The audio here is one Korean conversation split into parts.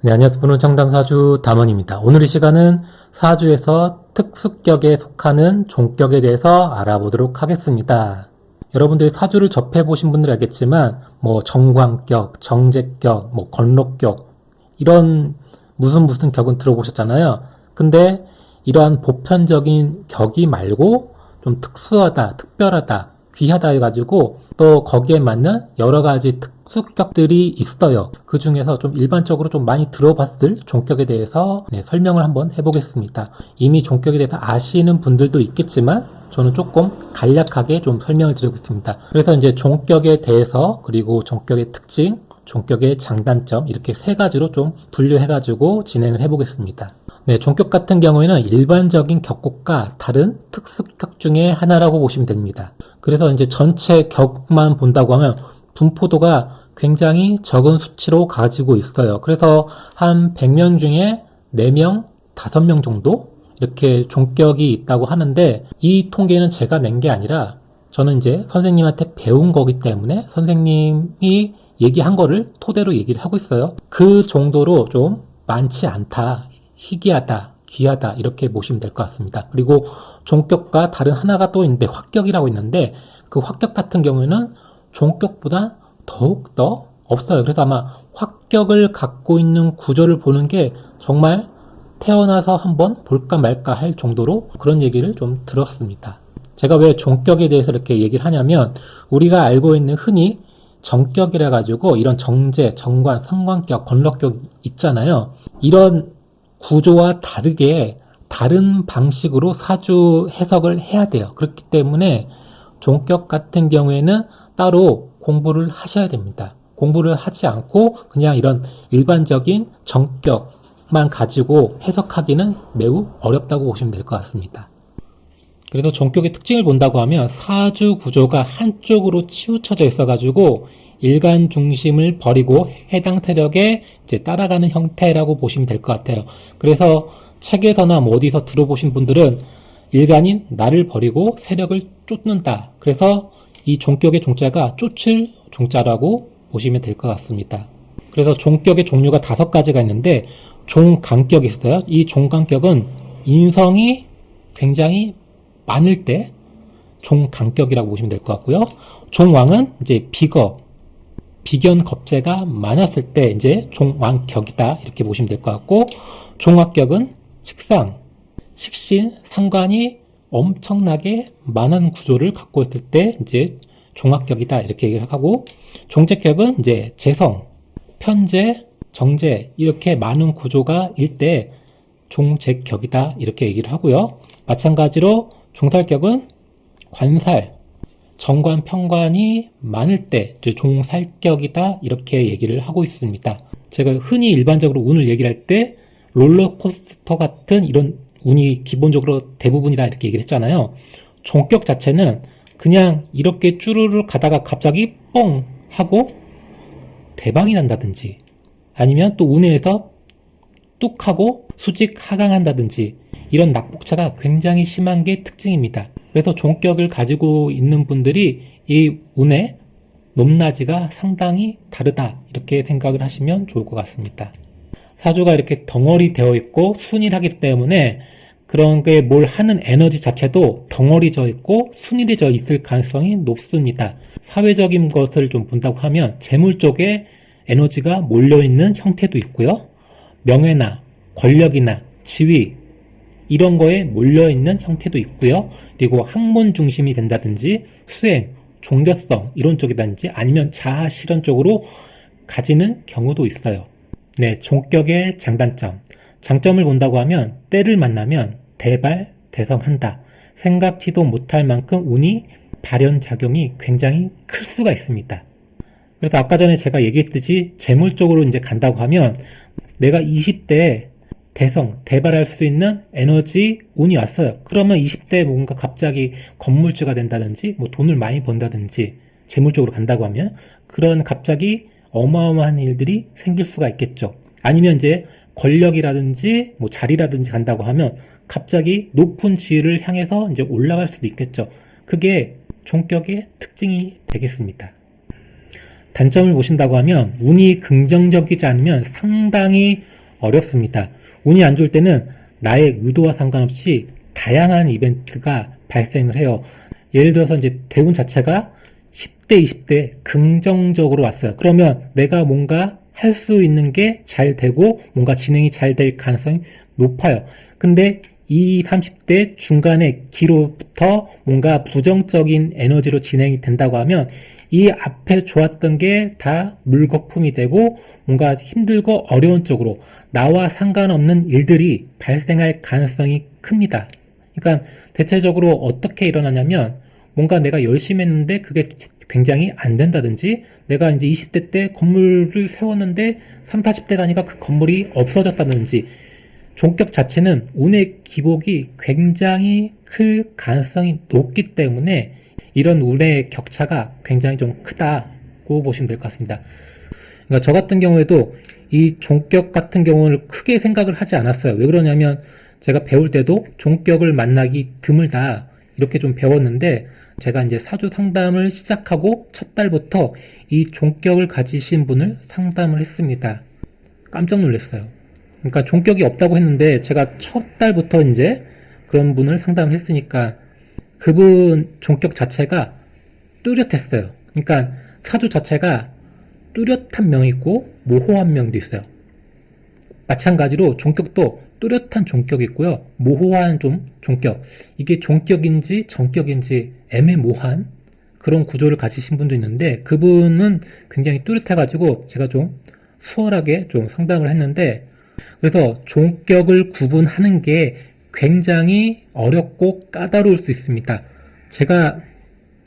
네, 안녕하세요. 분은 청담 사주 담원입니다. 오늘 이 시간은 사주에서 특수격에 속하는 종격에 대해서 알아보도록 하겠습니다. 여러분들이 사주를 접해보신 분들 알겠지만, 뭐, 정관격, 정제격, 뭐, 건록격, 이런 무슨 무슨 격은 들어보셨잖아요. 근데 이러한 보편적인 격이 말고 좀 특수하다, 특별하다, 귀하다 해가지고 또 거기에 맞는 여러 가지 특 수격들이 있어요. 그 중에서 좀 일반적으로 좀 많이 들어봤을 종격에 대해서 네, 설명을 한번 해보겠습니다. 이미 종격에 대해서 아시는 분들도 있겠지만 저는 조금 간략하게 좀 설명을 드리고 있습니다. 그래서 이제 종격에 대해서 그리고 종격의 특징, 종격의 장단점 이렇게 세 가지로 좀 분류해가지고 진행을 해보겠습니다. 네, 종격 같은 경우에는 일반적인 격국과 다른 특수격 중에 하나라고 보시면 됩니다. 그래서 이제 전체 격만 본다고 하면 분포도가 굉장히 적은 수치로 가지고 있어요. 그래서 한 100명 중에 4명, 5명 정도 이렇게 종격이 있다고 하는데 이 통계는 제가 낸 게 아니라 저는 이제 선생님한테 배운 거기 때문에 선생님이 얘기한 거를 토대로 얘기를 하고 있어요. 그 정도로 좀 많지 않다. 희귀하다, 귀하다 이렇게 보시면 될 것 같습니다. 그리고 종격과 다른 하나가 또 있는데 확격이라고 있는데 그 확격 같은 경우에는 종격보다 더욱 더 없어요. 그래서 아마 확격을 갖고 있는 구조를 보는 게 정말 태어나서 한번 볼까 말까 할 정도로 그런 얘기를 좀 들었습니다. 제가 왜 종격에 대해서 이렇게 얘기를 하냐면 우리가 알고 있는 흔히 정격이라 가지고 이런 정제, 정관, 상관격, 건럭격 있잖아요. 이런 구조와 다르게 다른 방식으로 사주 해석을 해야 돼요. 그렇기 때문에 종격 같은 경우에는 따로 공부를 하셔야 됩니다. 공부를 하지 않고 그냥 이런 일반적인 정격만 가지고 해석하기는 매우 어렵다고 보시면 될 것 같습니다. 그래서 종격의 특징을 본다고 하면 사주 구조가 한쪽으로 치우쳐져 있어가지고 일간 중심을 버리고 해당 세력에 이제 따라가는 형태라고 보시면 될 것 같아요. 그래서 책에서나 뭐 어디서 들어보신 분들은 일간인 나를 버리고 세력을 쫓는다. 그래서 이 종격의 종자가 쫓을 종자라고 보시면 될 것 같습니다. 그래서 종격의 종류가 다섯 가지가 있는데 종간격이 있어요. 이 종간격은 인성이 굉장히 많을 때 종간격이라고 보시면 될 것 같고요. 종왕은 이제 비거, 비견 겁재가 많았을 때 이제 종왕격이다 이렇게 보시면 될 것 같고 종합격은 식상, 식신, 상관이 엄청나게 많은 구조를 갖고 있을 때 이제 종합격이다 이렇게 얘기를 하고 종제격은 이제 재성, 편재, 정제 이렇게 많은 구조가 일때 종제격이다 이렇게 얘기를 하고요. 마찬가지로 종살격은 관살, 정관, 평관이 많을 때 종살격이다 이렇게 얘기를 하고 있습니다. 제가 흔히 일반적으로 운을 얘기할 때 롤러코스터 같은 이런 운이 기본적으로 대부분이다 이렇게 얘기를 했잖아요. 종격 자체는 그냥 이렇게 쭈루루 가다가 갑자기 뻥 하고 대박이 난다든지 아니면 또 운에서 뚝 하고 수직 하강한다든지 이런 낙폭차가 굉장히 심한 게 특징입니다. 그래서 종격을 가지고 있는 분들이 이 운의 높낮이가 상당히 다르다 이렇게 생각을 하시면 좋을 것 같습니다. 사주가 이렇게 덩어리 되어 있고 순일하기 때문에 그런 게 뭘 하는 에너지 자체도 덩어리져 있고 순일해져 있을 가능성이 높습니다. 사회적인 것을 좀 본다고 하면 재물 쪽에 에너지가 몰려 있는 형태도 있고요. 명예나 권력이나 지위 이런 거에 몰려 있는 형태도 있고요. 그리고 학문 중심이 된다든지 수행, 종교성 이런 쪽이든지 아니면 자아 실현 쪽으로 가지는 경우도 있어요. 네, 종격의 장단점. 장점을 본다고 하면 때를 만나면 대발, 대성한다. 생각지도 못할 만큼 운이 발현 작용이 굉장히 클 수가 있습니다. 그래서 아까 전에 제가 얘기했듯이 재물 쪽으로 이제 간다고 하면 내가 20대에 대성, 대발할 수 있는 에너지, 운이 왔어요. 그러면 20대에 뭔가 갑자기 건물주가 된다든지, 뭐 돈을 많이 번다든지, 재물 쪽으로 간다고 하면, 그런 갑자기 어마어마한 일들이 생길 수가 있겠죠. 아니면 이제 권력이라든지, 뭐 자리라든지 간다고 하면, 갑자기 높은 지위를 향해서 이제 올라갈 수도 있겠죠. 그게 종격의 특징이 되겠습니다. 단점을 보신다고 하면 운이 긍정적이지 않으면 상당히 어렵습니다. 운이 안 좋을 때는 나의 의도와 상관없이 다양한 이벤트가 발생을 해요. 예를 들어서 이제 대운 자체가 10대, 20대 긍정적으로 왔어요. 그러면 내가 뭔가 할 수 있는 게 잘 되고 뭔가 진행이 잘 될 가능성이 높아요. 근데 이 30대 중간에 기로부터 뭔가 부정적인 에너지로 진행이 된다고 하면 이 앞에 좋았던 게 다 물거품이 되고 뭔가 힘들고 어려운 쪽으로 나와 상관없는 일들이 발생할 가능성이 큽니다. 그러니까 대체적으로 어떻게 일어나냐면 뭔가 내가 열심히 했는데 그게 굉장히 안 된다든지 내가 이제 20대 때 건물을 세웠는데 3, 40대가 가니까 그 건물이 없어졌다든지 종격 자체는 운의 기복이 굉장히 클 가능성이 높기 때문에 이런 운의 격차가 굉장히 좀 크다고 보시면 될 것 같습니다. 그러니까 저 같은 경우에도 이 종격 같은 경우를 크게 생각을 하지 않았어요. 왜 그러냐면 제가 배울 때도 종격을 만나기 드물다 이렇게 좀 배웠는데 제가 이제 사주 상담을 시작하고 첫 달부터 이 종격을 가지신 분을 상담을 했습니다. 깜짝 놀랐어요. 그러니까 종격이 없다고 했는데 제가 첫 달부터 이제 그런 분을 상담을 했으니까 그분 종격 자체가 뚜렷했어요. 그러니까 사주 자체가 뚜렷한 명이 있고 모호한 명도 있어요. 마찬가지로 종격도 뚜렷한 종격이 있고요. 모호한 좀 종격. 이게 종격인지 정격인지 애매모호한 그런 구조를 가지신 분도 있는데 그분은 굉장히 뚜렷해가지고 제가 좀 수월하게 좀 상담을 했는데 그래서 종격을 구분하는 게 굉장히 어렵고 까다로울 수 있습니다. 제가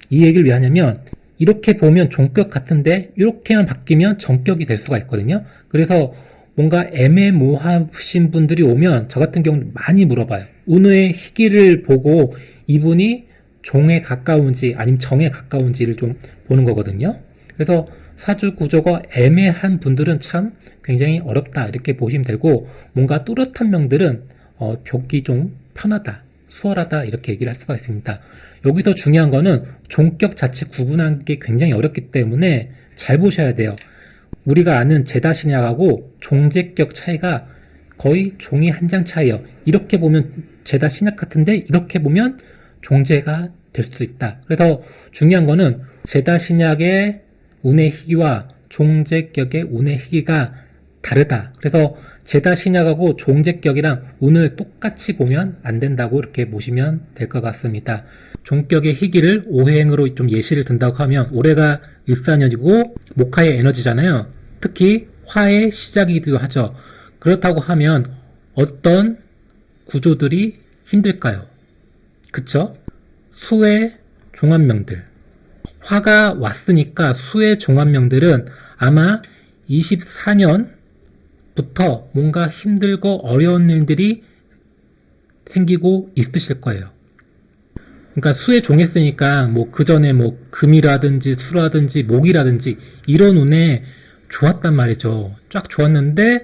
이 얘기를 왜 하냐면 이렇게 보면 종격 같은데 이렇게만 바뀌면 정격이 될 수가 있거든요. 그래서 뭔가 애매모호하신 분들이 오면 저 같은 경우는 많이 물어봐요. 운의 희기를 보고 이분이 종에 가까운지 아니면 정에 가까운지를 좀 보는 거거든요. 그래서 사주 구조가 애매한 분들은 참 굉장히 어렵다 이렇게 보시면 되고 뭔가 뚜렷한 명들은 어, 벽이 좀 편하다 수월하다 이렇게 얘기를 할 수가 있습니다. 여기서 중요한 거는 종격 자체 구분하는 게 굉장히 어렵기 때문에 잘 보셔야 돼요. 우리가 아는 제다 신약하고 종제격 차이가 거의 종이 한 장 차이예요. 이렇게 보면 제다 신약 같은데 이렇게 보면 종제가 될 수도 있다. 그래서 중요한 거는 제다 신약의 운의 희귀와 종제격의 운의 희귀가 다르다. 그래서 제다 신약하고 종제격이랑 운을 똑같이 보면 안 된다고 이렇게 보시면 될 것 같습니다. 종격의 희귀를 오행으로 좀 예시를 든다고 하면 올해가 일사년이고 목화의 에너지잖아요. 특히 화의 시작이기도 하죠. 그렇다고 하면 어떤 구조들이 힘들까요? 그쵸? 수의 종합명들. 화가 왔으니까 수의 종합명들은 아마 24년 부터 뭔가 힘들고 어려운 일들이 생기고 있으실 거예요. 그러니까 수에 종했으니까 뭐 그 전에 뭐 금이라든지 수라든지 목이라든지 이런 운에 좋았단 말이죠. 쫙 좋았는데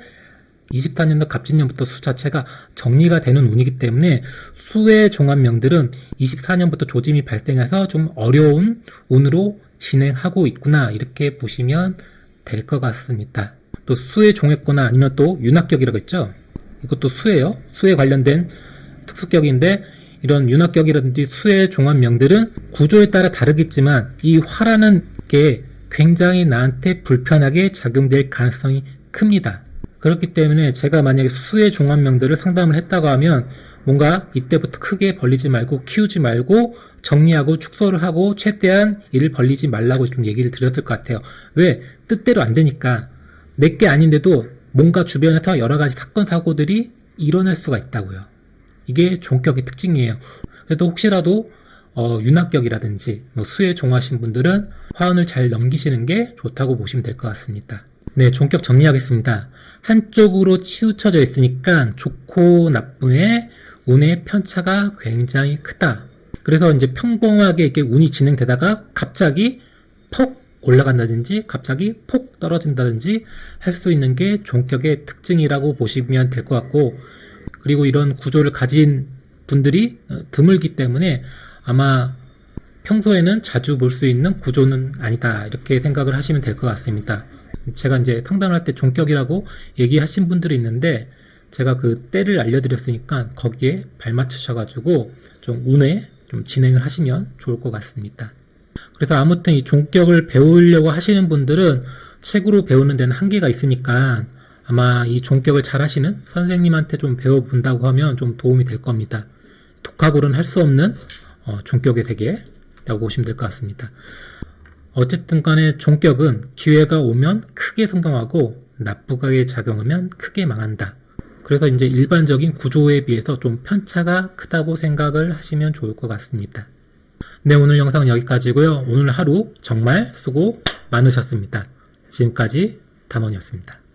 24년도 갑진년부터 수 자체가 정리가 되는 운이기 때문에 수의 종합명들은 24년부터 조짐이 발생해서 좀 어려운 운으로 진행하고 있구나 이렇게 보시면 될 것 같습니다. 또 수에 종했거나 아니면 또 윤학격이라고 했죠. 이것도 수예요. 수에 관련된 특수격인데 이런 윤학격이라든지 수의 종합명들은 구조에 따라 다르겠지만 이 화라는 게 굉장히 나한테 불편하게 작용될 가능성이 큽니다. 그렇기 때문에 제가 만약에 수의 종합명들을 상담을 했다고 하면 뭔가 이때부터 크게 벌리지 말고 키우지 말고 정리하고 축소를 하고 최대한 일을 벌리지 말라고 좀 얘기를 드렸을 것 같아요. 왜? 뜻대로 안 되니까 내게 아닌데도 뭔가 주변에서 여러 가지 사건 사고들이 일어날 수가 있다고요. 이게 종격의 특징이에요. 그래도 혹시라도 어, 윤학격이라든지 뭐 수에 종하신 분들은 화운을 잘 넘기시는 게 좋다고 보시면 될 것 같습니다. 네, 종격 정리하겠습니다. 한쪽으로 치우쳐져 있으니까 좋고 나쁨의 운의 편차가 굉장히 크다. 그래서 이제 평범하게 이렇게 운이 진행되다가 갑자기 폭 올라간다든지 갑자기 폭 떨어진다든지 할 수 있는 게 종격의 특징이라고 보시면 될 것 같고 그리고 이런 구조를 가진 분들이 어, 드물기 때문에 아마 평소에는 자주 볼 수 있는 구조는 아니다. 이렇게 생각을 하시면 될 것 같습니다. 제가 이제 상담할 때 종격이라고 얘기하신 분들이 있는데 제가 그 때를 알려드렸으니까 거기에 발맞추셔가지고 좀 운에 좀 진행을 하시면 좋을 것 같습니다. 그래서 아무튼 이 종격을 배우려고 하시는 분들은 책으로 배우는 데는 한계가 있으니까 아마 이 종격을 잘 하시는 선생님한테 좀 배워본다고 하면 좀 도움이 될 겁니다. 독학으로는 할 수 없는 어, 종격의 세계라고 보시면 될 것 같습니다. 어쨌든 간에 종격은 기회가 오면 크게 성공하고 나쁘게 작용하면 크게 망한다. 그래서 이제 일반적인 구조에 비해서 좀 편차가 크다고 생각을 하시면 좋을 것 같습니다. 네, 오늘 영상은 여기까지고요. 오늘 하루 정말 수고 많으셨습니다. 지금까지 담원이었습니다.